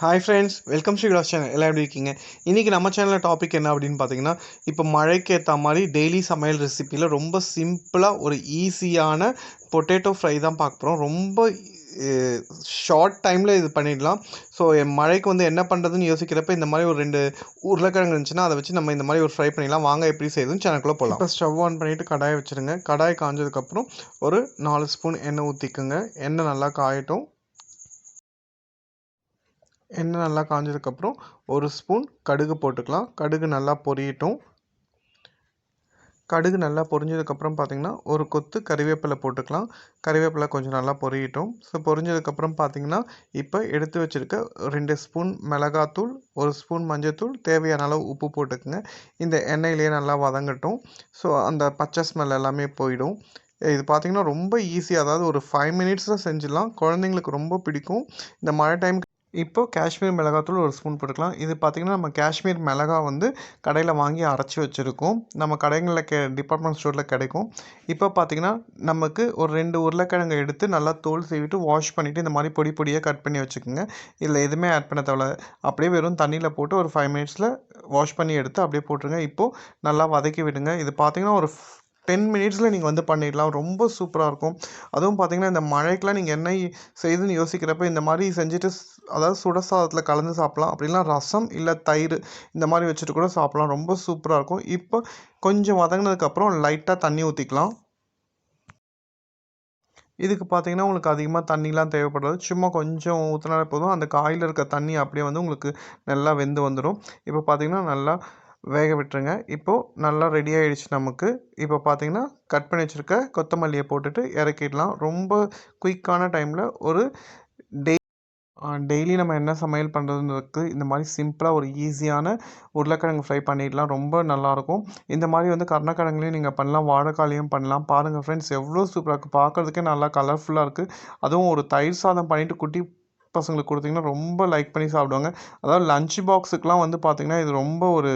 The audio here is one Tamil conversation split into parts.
Hi friends welcome Sri Vilas channel எல்லாம் எப்படி இருக்கீங்க? இன்றைக்கி நம்ம சேனலில் டாபிக் என்ன அப்படின்னு பார்த்தீங்கன்னா இப்போ மழைக்கு ஏற்ற மாதிரி டெய்லி சமையல் ரெசிப்பியில் ரொம்ப சிம்பிளாக ஒரு ஈஸியான பொட்டேட்டோ ஃப்ரை தான் பார்க்க போகிறோம் ரொம்ப ஷார்ட் டைமில் இது பண்ணிடலாம். ஸோ என் மழைக்கு வந்து என்ன பண்ணுறதுன்னு யோசிக்கிறப்ப இந்த மாதிரி ஒரு ரெண்டு உருளைக்கிழங்கு இருந்துச்சுன்னா அதை வச்சு நம்ம இந்த மாதிரி ஒரு ஃப்ரை பண்ணிடலாம். வாங்க எப்படி செய்யுதுன்னு சேனக்குள்ளே போகலாம் இப்போ ஸ்டவ் ஆன் பண்ணிவிட்டு கடாயை வச்சுருங்க. கடாய் காஞ்சதுக்கப்புறம் ஒரு நாலு ஸ்பூன் எண்ணெய் ஊற்றிக்குங்க எண்ணெய் நல்லா காயட்டும். எண்ணெய் நல்லா காஞ்சதுக்கப்புறம் ஒரு ஸ்பூன் கடுகு போட்டுக்கலாம். கடுகு நல்லா பொரியட்டும். கடுகு நல்லா பொரிஞ்சதுக்கப்புறம் பார்த்திங்கன்னா ஒரு கொத்து கறிவேப்பிலை போட்டுக்கலாம். கறிவேப்பிலை கொஞ்சம் நல்லா பொரியட்டும். ஸோ பொரிஞ்சதுக்கப்புறம் பார்த்திங்கன்னா இப்போ எடுத்து வச்சுருக்க ரெண்டு ஸ்பூன் மிளகாத்தூள் ஒரு ஸ்பூன் மஞ்சத்தூள் தேவையான அளவு உப்பு போட்டுக்கோங்க. இந்த எண்ணெயிலேயே நல்லா வதங்கட்டும். ஸோ அந்த பச்சை ஸ்மெல் எல்லாமே போயிடும். இது பார்த்திங்கன்னா ரொம்ப ஈஸி அதாவது ஒரு ஃபைவ் மினிட்ஸில் செஞ்சிடலாம். குழந்தைங்களுக்கு ரொம்ப பிடிக்கும். இந்த மழை டைம் இப்போது காஷ்மீர் மிளகாத்தூள் ஒரு ஸ்பூன் போட்டுக்கலாம். இது பார்த்திங்கன்னா நம்ம காஷ்மீர் மிளகா வந்து கடையில் வாங்கி அரைச்சி வச்சுருக்கோம். நம்ம கடைகளில் கே டிபார்ட்மெண்ட் ஸ்டோரில் கிடைக்கும். இப்போ பார்த்திங்கன்னா நமக்கு ஒரு ரெண்டு உருளைக்கிழங்கு எடுத்து நல்லா தோல் செய்விட்டு வாஷ் பண்ணிவிட்டு இந்த மாதிரி பொடி பொடியாக கட் பண்ணி வச்சுக்கோங்க. இதில் எதுவுமே ஆட் பண்ண தேவை அப்படியே வெறும் தண்ணியில் போட்டு ஒரு ஃபைவ் மினிட்ஸில் வாஷ் பண்ணி எடுத்து அப்படியே போட்டுருங்க. இப்போது நல்லா வதக்கி விடுங்க. இது பார்த்திங்கன்னா ஒரு டென் மினிட்ஸில் நீங்கள் வந்து பண்ணிடலாம். ரொம்ப சூப்பராக இருக்கும். அதுவும் பார்த்திங்கன்னா இந்த மழைக்கெலாம் நீங்கள் என்ன செய்துன்னு யோசிக்கிறப்ப இந்த மாதிரி செஞ்சுட்டு அதாவது சுட சாதத்தில் கலந்து சாப்பிட்லாம். அப்படின்னா ரசம் இல்லை தயிர் இந்த மாதிரி வச்சுட்டு கூட சாப்பிட்லாம். ரொம்ப சூப்பராக இருக்கும். இப்போ கொஞ்சம் வதங்கினதுக்கப்புறம் லைட்டாக தண்ணி ஊற்றிக்கலாம் இதுக்கு பார்த்தீங்கன்னா உங்களுக்கு அதிகமாக தண்ணிலாம் தேவைப்படாது. சும்மா கொஞ்சம் ஊற்றினாலே போதும். அந்த காயில் இருக்க தண்ணி அப்படியே வந்து உங்களுக்கு நல்லா வெந்து வந்துடும் இப்போ பார்த்திங்கன்னா நல்லா வேக விட்டுருங்க. இப்போது நல்லா ரெடி ஆகிடுச்சு நமக்கு. இப்போ பார்த்தீங்கன்னா கட் பண்ணி வச்சுருக்க கொத்தமல்லியை போட்டுட்டு இறக்கிடலாம். ரொம்ப குயிக்கான டைமில் ஒரு டே டெய்லி நம்ம என்ன சமையல் பண்ணுறதுக்கு இந்த மாதிரி சிம்பிளாக ஒரு ஈஸியான உருளைக்கிழங்கு ஃப்ரை பண்ணிடலாம். ரொம்ப நல்லாயிருக்கும். இந்த மாதிரி வந்து கருணக்கிழங்குலையும் நீங்கள் பண்ணலாம் வாழைக்காலையும் பண்ணலாம். பாருங்கள் ஃப்ரெண்ட்ஸ் எவ்வளோ சூப்பராக இருக்குது பார்க்குறதுக்கே நல்லா கலர்ஃபுல்லாக இருக்குது அதுவும் ஒரு தயிர் சாதம் பண்ணிவிட்டு குட்டி பசங்களுக்கு கொடுத்தீங்கன்னா ரொம்ப லைக் பண்ணி சாப்பிடுவாங்க. அதாவது லஞ்ச் பாக்ஸுக்கெலாம் வந்து பார்த்திங்கன்னா இது ரொம்ப ஒரு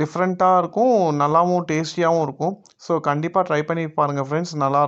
டிஃப்ரெண்ட்டாக இருக்கும். நல்லாவும் டேஸ்டியாகவும் இருக்கும். ஸோ கண்டிப்பாக ட்ரை பண்ணி பாருங்கள் ஃப்ரெண்ட்ஸ் நல்லா